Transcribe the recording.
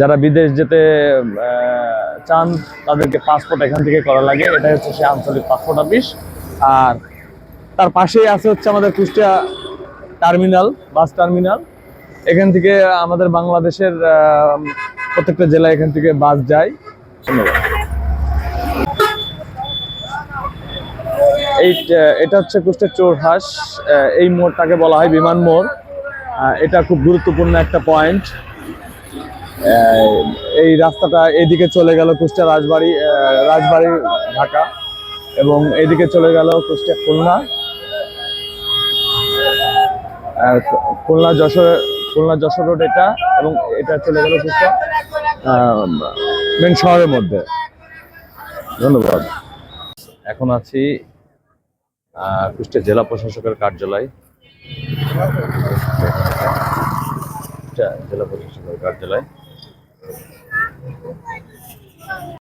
যারা বিদেশ যেতে চান, তাদেরকে পাসপোর্ট এখান থেকে করা লাগে। এটা হচ্ছে সে আঞ্চলিক পাসপোর্ট অফিস আর তার পাশেই আছে হচ্ছে আমাদের কুষ্টিয়া টার্মিনাল বাস টার্মিনাল এখান থেকে আমাদের বাংলাদেশের প্রত্যেকটা জেলায় এখান থেকে বাস যায়। ধন্যবাদ এই এটা হচ্ছে কুষ্টিয়া চোরহাস। এই মোড়টাকে বলা হয় বিমান মোড়। এটা খুব গুরুত্বপূর্ণ একটা পয়েন্ট এই রাস্তাটা এদিকে চলে গেল কুষ্টিয়া রাজবাড়ি রাজবাড়ি, ঢাকা। এবং এদিকে চলে গেল কুষ্টিয়া খুলনা। খুলনা যশোর খুলনা যশোর রোড এটা এবং এটা চলে গেল কুষ্টিয়া মেন শহরের মধ্যে। ধন্যবাদ। এখন আছি কুষ্টিয়া জেলা প্রশাসকের কার্যালয়। জেলা প্রশাসকের কার্যালয়